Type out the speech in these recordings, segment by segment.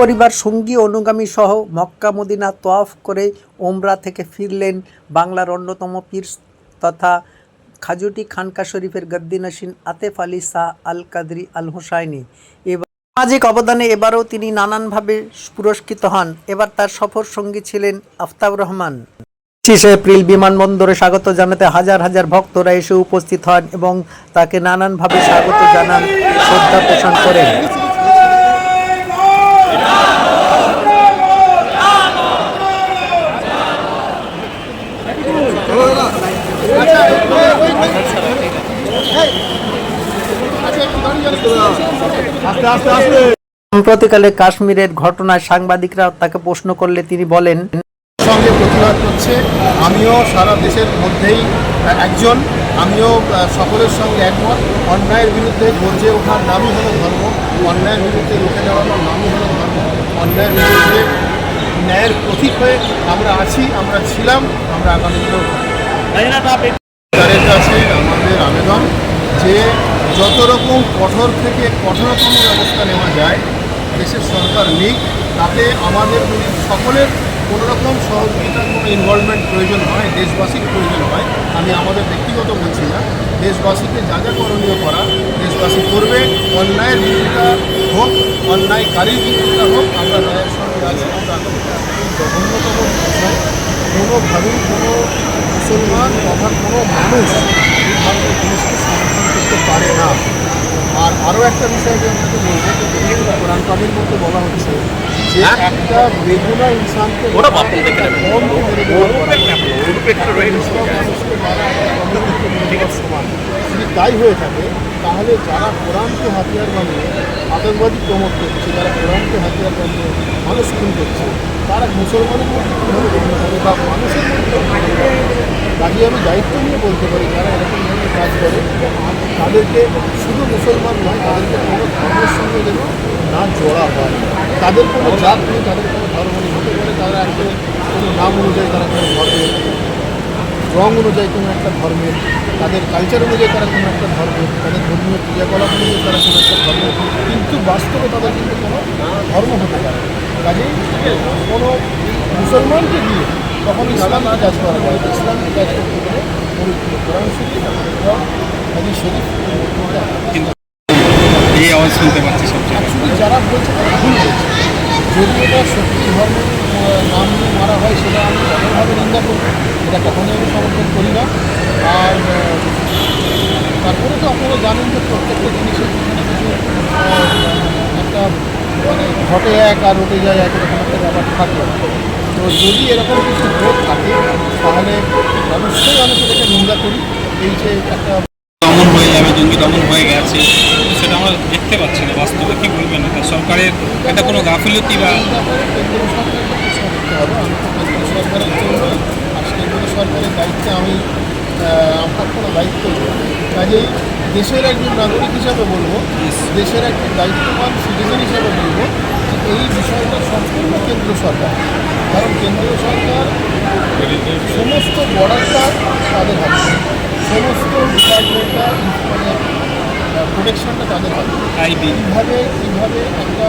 সপরিবার সঙ্গী অনুগামী সহ মক্কা মদিনা তোয়াফ করে ওমরা থেকে ফিরলেন বাংলার অন্যতম পীর তথা খাজুটি খানকা শরীফের গদ্দিনাসীন আতেফ আলী শাহ আল কাদরি আল হুসাইনি এবার সামাজিক অবদানে এবারও তিনি নানানভাবে পুরস্কৃত হন। এবার তার সফর সঙ্গী ছিলেন আফতাব রহমান। পঁচিশে এপ্রিল বিমানবন্দরে স্বাগত জানাতে হাজার হাজার ভক্তরা এসে উপস্থিত হন এবং তাকে নানানভাবে স্বাগত জানান, শ্রদ্ধা পোষণ করেন। সম্প্রতিকালে কাশ্মীরের ঘটনায় সাংবাদিকরা তাকে প্রশ্ন করলে তিনি বলেন, সঙ্গে প্রতিবাদ করছে। আমিও সারা দেশের মধ্যেই একজন। আমিও সকলের সঙ্গে একমত। অন্যায়ের বিরুদ্ধে গর্জে ওঠার নামই হলো ধর্ম। অন্যায়ের বিরুদ্ধে রুখে দাঁড়ানোর নামই হলো ধর্ম। অন্যায়ের বিরুদ্ধে ন্যায়ের প্রতীক হয়ে আমরা আছি, আমরা ছিলাম, আমরা আগামী থাকব। সরকারের কাছে আমাদের আবেদন যে যত রকম কঠোর থেকে কঠোরতম ব্যবস্থা নেওয়া যায়, দেশের সরকার নিক, তাতে আমাদের সকলের কোনো রকম সহযোগিতার কোনো ইনভলভমেন্ট প্রয়োজন হয়, দেশবাসীর প্রয়োজন হয়, আমি আমাদের ব্যক্তিগত বলছি না, দেশবাসীকে যা যা করণীয় করা, দেশবাসী করবে অন্যায়ের বিরোধিতা হোক অন্যায়কারীর বিরোধিতা হোক, আমরা ন্যায়ের সঙ্গে আছি, আমরা বিষয় কোনোভাবেই কোনো মুসলমান তথা কোনো মানুষ এই ধরনের জিনিসকে করতে পারে না। আর আরও একটা বিষয় আমি আপনাকে বলব কোরআন কামির মধ্যে বলা হচ্ছে যে একটা ইনসানকে মারা একটা দেওয়ার সমান যদি তাই হয়ে থাকে তাহলে যারা কোরআনকে হাতিয়ার বানিয়ে আতঙ্কবাদী প্রমোট করছে যারা কোরআনকে হাতিয়ার বানিয়ে মানুষ খুন করছে তারা মুসলমানের মধ্যে কীভাবে গণ্য হবে বা মানুষের মধ্যে কাজে আমি দায়িত্ব নিয়ে বলতে পারি যারা এরকম ধরনের কাজ করে তাদেরকে শুধু মুসলমান নয়, তাদেরকে কোনো ধর্মের সঙ্গে যেন না জোড়া হয়। তাদের কোনো জাত নেই, তাদের কোনো ধর্ম নেই। হতে পারে তারা একটা কোনো নাম অনুযায়ী তারা কোনো ধর্মের, রং অনুযায়ী কোনো একটা ধর্মের, তাদের কালচার অনুযায়ী তারা কোনো একটা ধর্মের, তাদের ধর্মীয় ক্রিয়াকলাপ অনুযায়ী তারা কোনো একটা ধর্মের, কিন্তু বাস্তবে তাদের কিন্তু কোনো ধর্ম হতে পারে কাজেই কোনো মুসলমানকে দিয়ে তখন ইসলামকে কাজ করা যায় ইসলামকে কাজ করতে গেলে পবিত্র কোরআন শরীফ এবং এই আওয়াজ শুনতে পাচ্ছি সবচেয়ে অ্যাকচুয়ালি যারা বলছে তারা ভুল বলছে। যদি এটা সত্যি ধর্মের নাম নিয়ে মারা হয় সেটা আমি কঠোরভাবে নিন্দা করি এটা কখনোই আমি সমর্থন করি না। আর তারপরে তো আপনারা জানেন যে প্রত্যেকটা জিনিসের পিছনে কিছু একটা মানে ঘটে এক আর রটে যায় এক এরকম একটা ব্যাপার থাকে। তো যদি এরকম কিছু হয়ে থাকে তাহলে অবশ্যই আমি সেটাকে নিন্দা করি। এই যে একটা দমন হয়ে যাবে, জঙ্গি দমন হয়ে গেছে, সেটা আমরা দেখতে পাচ্ছি না বাস্তবে, কি বলবেন? এটা সরকারের, এটা কোনো গাফিলতি বা সরকারের জন্য কেন্দ্রীয় সরকারের দায়িত্বে আমি আমার কোনো দায়িত্ব কাজেই দেশের একজন নাগরিক হিসাবে বলব দেশের একজন দায়িত্ববান সিটিজেন হিসাবে বলব এই বিষয়টা সম্পূর্ণ কেন্দ্র সরকার। কারণ কেন্দ্রীয় সরকার সমস্ত বর্ডারটা তাদের হাতে। সমস্ত ডিপার্টমেন্টটা মানে প্রোটেকশনটা তাদের আইবি কীভাবে কীভাবে একটা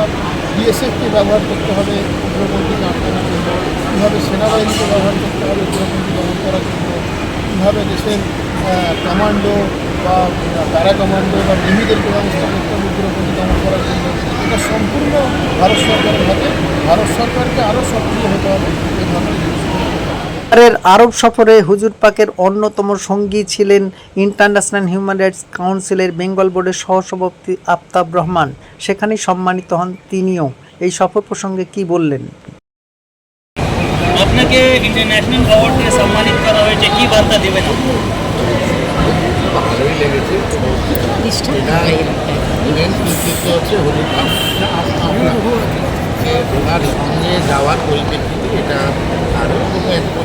বিএসএফকে ব্যবহার করতে হবে উগ্রপন্থীকে আটকানোর জন্য কীভাবে সেনাবাহিনীকে ব্যবহার করতে হবে উগ্রপন্থী দমন করার জন্য কীভাবে দেশের কমান্ডো বা প্যারা কমান্ডো বা নেভিদেরকে ব্যবস্থা করতে হবে উগ্রপন্থী দমন করার জন্য এটা সম্পূর্ণ ভারত সরকারের হাতে। ভারত সরকারকে আরও সক্রিয় হতে হবে। সরকারের আরব সফরে হুজুর পাকের অন্যতম সঙ্গী ছিলেন ইন্টারন্যাশনাল হিউম্যান রাইটস কাউন্সিলের বেঙ্গল বোর্ডের সহসভাপতি আফতাব রহমান। সেখানেই সম্মানিত হন তিনিও। এই সফর প্রসঙ্গে কি বললেন? আপনাকে ইন্টারন্যাশনাল অ্যাওয়ার্ড দিয়ে সম্মানিত করা হয়েছে কি বার্তা দেবেন? ভালোই লেগেছে। মেন কৃতিত্ব হচ্ছে হলুদ ওনার সঙ্গে যাওয়ার পরিপ্রেক্ষিতে এটা আরও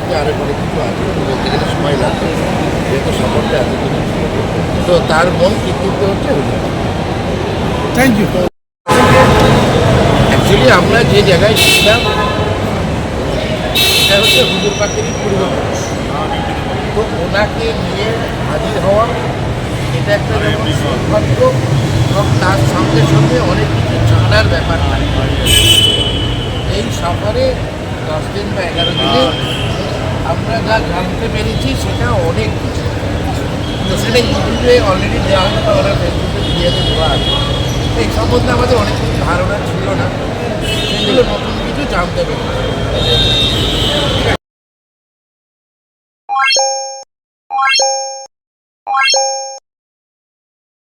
মধ্যে আরও কোনো কিছু আছে। বলতে গেলে সময় লাগবে। যেহেতু সফরটা এতদিন তো তার মূল কৃতিত্ব হচ্ছে থ্যাংক ইউ অ্যাকচুয়ালি আমরা যে জায়গায় ছিলাম সেটা হচ্ছে হুজুর পাখিরই পরিবর্তন তো ওনাকে নিয়ে হাজির হওয়া এটা একটা যেমন সৌভাগ্য এবং তার সঙ্গে সঙ্গে অনেক কিছু জানার ব্যাপার থাকে। এই সফরে দশ দিন বা এগারো দিনে আমরা যা জানতে পেরেছি সেটা অনেক তো সেটা ইউটিউবে অলরেডি দেওয়া হয়েছে বা ওরা ফেসবুকে মিডিয়াতে দেওয়া আছে। এই সম্বন্ধে আমাদের অনেক কিছু ধারণা ছিল না। সেগুলো নতুন কিছু জানতে পেরেছি।